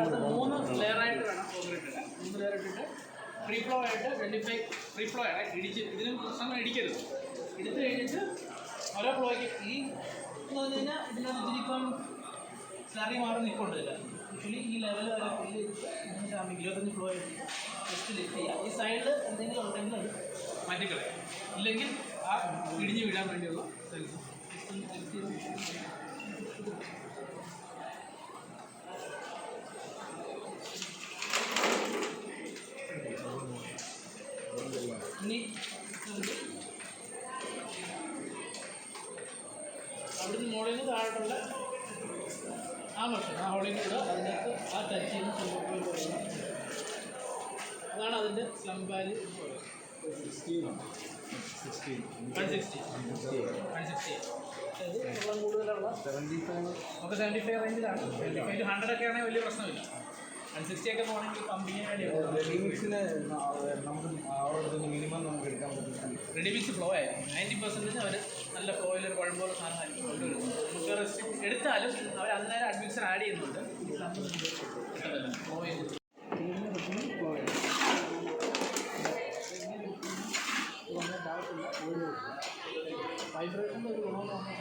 വേണം ഓവർ ഇട്ടിട്ട് മൂന്ന് ലെയർ ഇട്ടിട്ട് ഫ്രീ ഫ്ലോ ആയിട്ട് ട്വന്റി ഫൈവ് ഫ്രീ ഫ്ലോ ആണ്. ഇടിച്ച് ഇതിനും പ്രശ്നം ഇടിക്കരുത്. എടുത്തു കഴിഞ്ഞിട്ട് ഓരോ ഫ്ലോയ്ക്ക് ഈ എന്ന് പറഞ്ഞു കഴിഞ്ഞാൽ ഇതിനകത്ത് ഇതിനിപ്പം സ്ലറി മാറി നിൽക്കൊണ്ടില്ല ആക്ച്വലി ഈ ലെവൽ വരെ ചെയ്തിട്ട് ഇരുപത്തഞ്ച് ഫ്ലോ ആയിട്ട് ജസ്റ്റ് ലിഫ്റ്റ് ചെയ്യുക ഈ സൈഡിൽ എന്തെങ്കിലും ഉണ്ടെങ്കിൽ അത് മാറ്റിക്കളയാം. ഇല്ലെങ്കിൽ ആ ഇടിഞ്ഞ് വീഴാൻ വേണ്ടിയുള്ള സെൽസ് ഇനി നമുക്ക് അവിടുന്ന് മുകളിൽ നിന്ന് താഴോട്ടുള്ള ആ ഭക്ഷണം ആ ഹോളിൽ കൂടെ അതിനകത്ത് ആ ടച്ച് ചെയ്യുന്ന പറയുന്നത് അതാണ് അതിന്റെ സിക്സ്റ്റി അതായത് വെള്ളം കൂടുതലുള്ള നമുക്ക് സെവന്റി ഫൈവ് റേഞ്ചിലാണ് സെവന്റി ഫൈവ് ഹൺഡ്രഡ് ഒക്കെ ആണെങ്കിൽ വലിയ പ്രശ്നമില്ല. വൺ സിക്സ്റ്റി ഒക്കെ പോകണമെങ്കിൽ റെഡിമിക്സിന് നമുക്ക് അവിടെ മിനിമം നമുക്ക് എടുക്കാൻ പറ്റും റെഡി മിക്സ് ഫ്ലോ ആയിരുന്നു. നയന്റി പെർസെന്റേജ് അവർ നല്ല ഫ്ലോയിൽ ഒരു കുഴമ്പുള്ള സാധനമായിരിക്കും കൊണ്ടുവരുന്നത് നമുക്ക് റെസ്റ്റ് എടുത്താലും അവർ അന്നേരം അഡ്മിക്സർ ആഡ് ചെയ്യുന്നുണ്ട്. ഫ്ലോ ചെയ്ത് വൈബ്രേഷന്റെ ഒരു ഗുണമെന്ന് പറഞ്ഞാൽ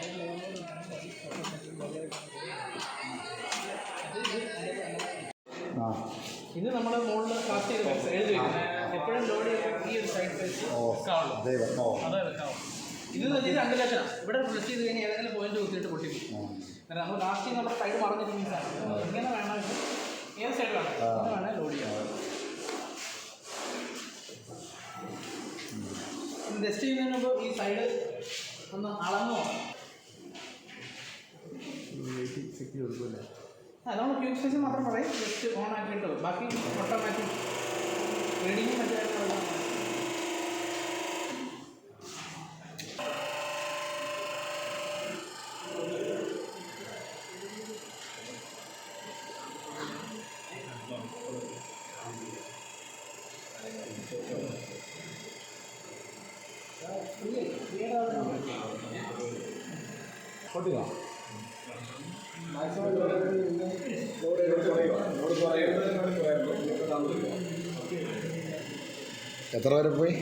ഇത് നമ്മൾ മുകളിൽ കാസ്റ്റ് ചെയ്ത് വെച്ച് എഴുതി വെക്കുന്നത് എപ്പോഴും ലോഡ് ചെയ്യുമ്പോൾ ഈ ഒരു സൈഡ് വെക്കാവുള്ളൂ അതെ വെക്കാവുള്ളൂ ഇത് രണ്ട് ലക്ഷണം ഇവിടെ പ്രസ് ചെയ്ത് കഴിഞ്ഞാൽ ഏതെങ്കിലും പോയിന്റ് കുത്തിയിട്ട് പൊട്ടിക്കും കാരണം നമ്മൾ ലാസ്റ്റ് നമ്മുടെ സൈഡ് മറന്നിരിക്കുന്ന സാധനം. ഇങ്ങനെ വേണമെങ്കിൽ ഏത് സൈഡ് വേണം ഇങ്ങനെ ലോഡ് ചെയ്യാം. ടെസ്റ്റ് ചെയ്യുന്നതിന് മുമ്പ് ഈ സൈഡ് ഒന്ന് അളന്നു? നമ്മൾ ക്യൂബ് സൈസ് മാത്രം പറയും. ജസ്റ്റ് ഓൺ ആക്കിയിട്ട് ബാക്കി ഓട്ടോമാറ്റിക് റീഡിങ്ങും മറ്റു കാര്യങ്ങളെല്ലാം എത്ര വരെ പോയി?